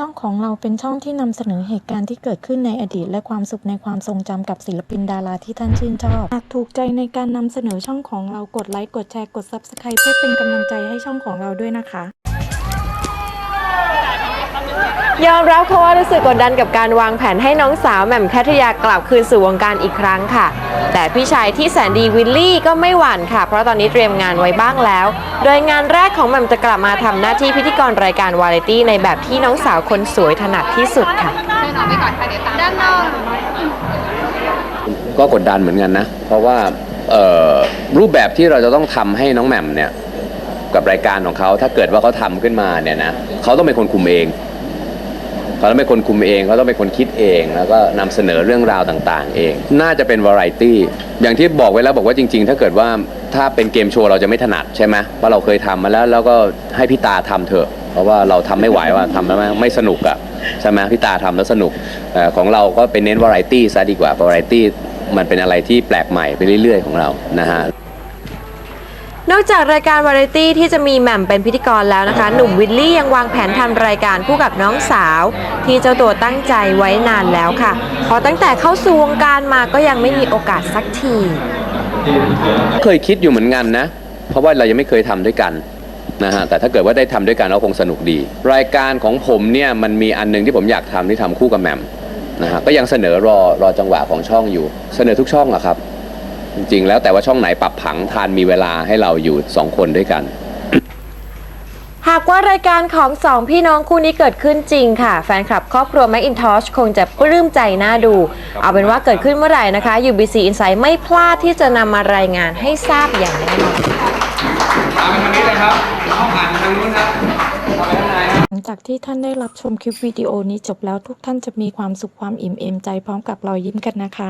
ช่องของเราเป็นช่องที่นำเสนอเหตุการณ์ที่เกิดขึ้นในอดีต และความสุขในความทรงจำกับศิลปินดาราที่ท่านชื่นชอบ หากถูกใจในการนำเสนอช่องของเรากดไลค์กดแชร์กด Subscribe เพื่อเป็นกำลังใจให้ช่องของเราด้วยนะคะ ยอมรับค่ะว่ารู้สึกกดดันกับการวางแผนให้น้องสาวแหม่มแคทยากลับคืนสู่วงการอีกครั้งค่ะ แต่พี่ชายที่แสนดีวิลลี่ก็ไม่หวั่นค่ะ เพราะตอนนี้เตรียมงานไว้บ้างแล้ว โดยงานแรกของแหม่มจะกลับมาทำหน้าที่พิธีกรรายการวาไรตี้ในแบบที่น้องสาวคนสวยถนัดที่สุดค่ะด้านนอกก็กดดันเหมือนกันนะ เพราะว่ารูปแบบที่เราจะต้องทำให้น้องแหม่มเนี่ย กับรายการของเขาถ้าเกิดว่าเขาทำขึ้นมาเนี่ยนะเขาต้องเป็นคนคุมเองเขาต้องเป็นคนคุมเองเขาต้องเป็นคนคิดเอง แล้วก็นำเสนอเรื่องราวต่างๆ เอง น่าจะเป็นวาไรตี้อย่างที่บอกไว้แล้วบอกว่าจริง ๆ ถ้าเกิดว่าถ้าเป็นเกมโชว์เราจะไม่ถนัดใช่ไหมเพราเราเคยทำมาแล้วแล้วก็ให้พี่ตาทำเถอะ เพราะว่าเราทำไม่ไหวว่าทำแล้วไม่ไม่สนุกอะใช่ไหมพี่ตาทำแล้วสนุกอของเราก็เป็นเน้นวาไรตี้ซะดีกว่าวาไรตี้มันเป็นอะไรที่แปลกใหม่ไปเรื่อย ๆ ของเรานะฮะ นอกจากรายการวาไรตี้ที่จะมีแหม่มเป็นพิธีกรแล้วนะคะ หนุ่มวิลลี่ยังวางแผนทำรายการคู่กับน้องสาว ที่เจ้าตัวตั้งใจไว้นานแล้วค่ะเพราะตั้งแต่เข้าสู่วงการมาก็ยังไม่มีโอกาสสักที เคยคิดอยู่เหมือนกันนะ เพราะว่าเรายังไม่เคยทำด้วยกันนะฮะแต่ถ้าเกิดว่าได้ทำด้วยกันเราคงสนุกดี รายการของผมเนี่ยมันมีอันหนึงที่ผมอยากทำที่ทำคู่กับแหม่มนะฮะก็ยังเสนอรอรอจังหวะของช่องอยู่ เสนอทุกช่องอะครับ จริงๆ แล้วแต่ว่าช่องไหนปรับผังทานมีเวลาให้เราอยู่สองคนด้วยกัน หากว่ารายการของสองพี่น้องคู่นี้เกิดขึ้นจริงค่ะ แฟนคลับครอบครัวแม c อินทอชคงจะปลื้มใจน่าดู เอาเป็นว่าเกิดขึ้นเมื่อไหร่นะคะ UBC Insight ไม่พลาดที่จะนำมารายงานให้ทราบอย่างแน่นอนหลังจากที่ท่านได้รับชมคลิปวิดีโอนี้จบแล้วทุกท่านจะมีความสุขความอิ่มเอมใจพร้อมกับรอยยิ้มกันนะคะ